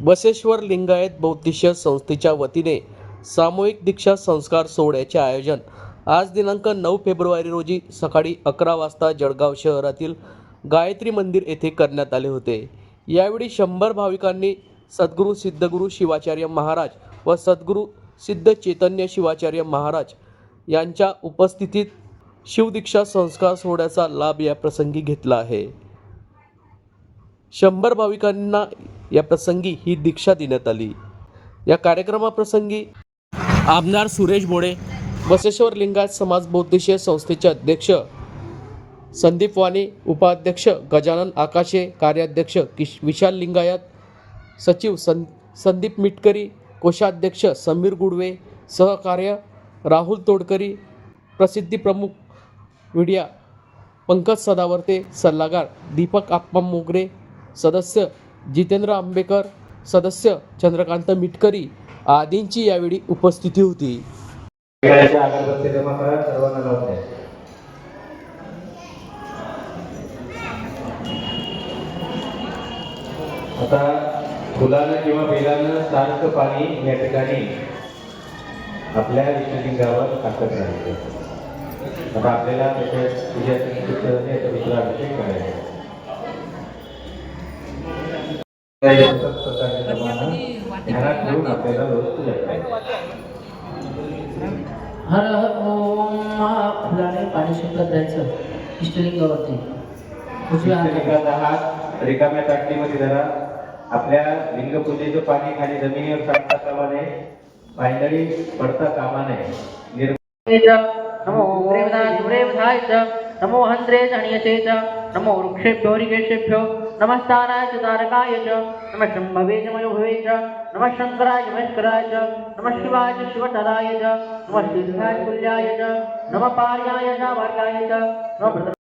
बसेश्वर लिंगायत बौद्धिष्य संस्थेच्या वतीने सामूहिक दीक्षा संस्कार सोहळ्याचे आयोजन आज दिनांक नऊ फेब्रुवारी रोजी सकाळी अकरा वाजता जळगाव शहरातील गायत्री मंदिर येथे करण्यात आले होते. यावेळी शंभर भाविकांनी सद्गुरू सिद्धगुरू शिवाचार्य महाराज व सद्गुरू सिद्ध चैतन्य शिवाचार्य महाराज यांच्या उपस्थितीत शिवदीक्षा संस्कार सोहळ्याचा लाभ या प्रसंगी घेतला आहे. शंभर भाविकांना या प्रसंगी ही दीक्षा देण्यात आली. या कार्यक्रमाप्रसंगी आमदार सुरेश भोडे बसेश्वर लिंगायत समाज बौद्धिशीय संस्थेचे अध्यक्ष संदीप वाणी उपाध्यक्ष गजानन आकाशे कार्याध्यक्ष किश विशाल लिंगायत सचिव सं संदीप मिटकरी कोषाध्यक्ष समीर गुडवे सहकार्य राहुल तोडकरी प्रसिद्धी प्रमुख मीडिया पंकज सदावर्ते सल्लागार दीपक आप्पा मोगरे सदस्य जितेंद्र आंबेकर सदस्य चंद्रकांत मिटकरी आदींची यावेळी उपस्थिती होती. आता फुलानं किंवा बेलानं सारखं पाणी या ठिकाणी आपल्या इष्टलिंगावर टाकत राहायचं. आता आपल्याला त्याच्या विजयाचं निमित्ताने याचा दुसरा हर हर ओम फुलाने पाणी शिंपत द्यायचं इष्टलिंगावरती. उजव्या हात. रिकाम्या ताटलीमध्ये धरा. आपल्या लिंगपूजेचं पाणी खाली जमिनीवर सांडता कामा नये. पायदळी पडता कामा नये. नमो प्रेमदाय प्रेमधाय नमो हंत्रे च नमो वृक्षेभ्यो ऋगेशेभ्यो नमस्ताराय च तारकाय च नमः शंभवे च मयोभवे च नमः शंकराय च महेश्वराय च नमः शिवाय च शिवतराय च नमः सिद्धाय कुल्याय च नमः पार्याय च मार्गाय च नमः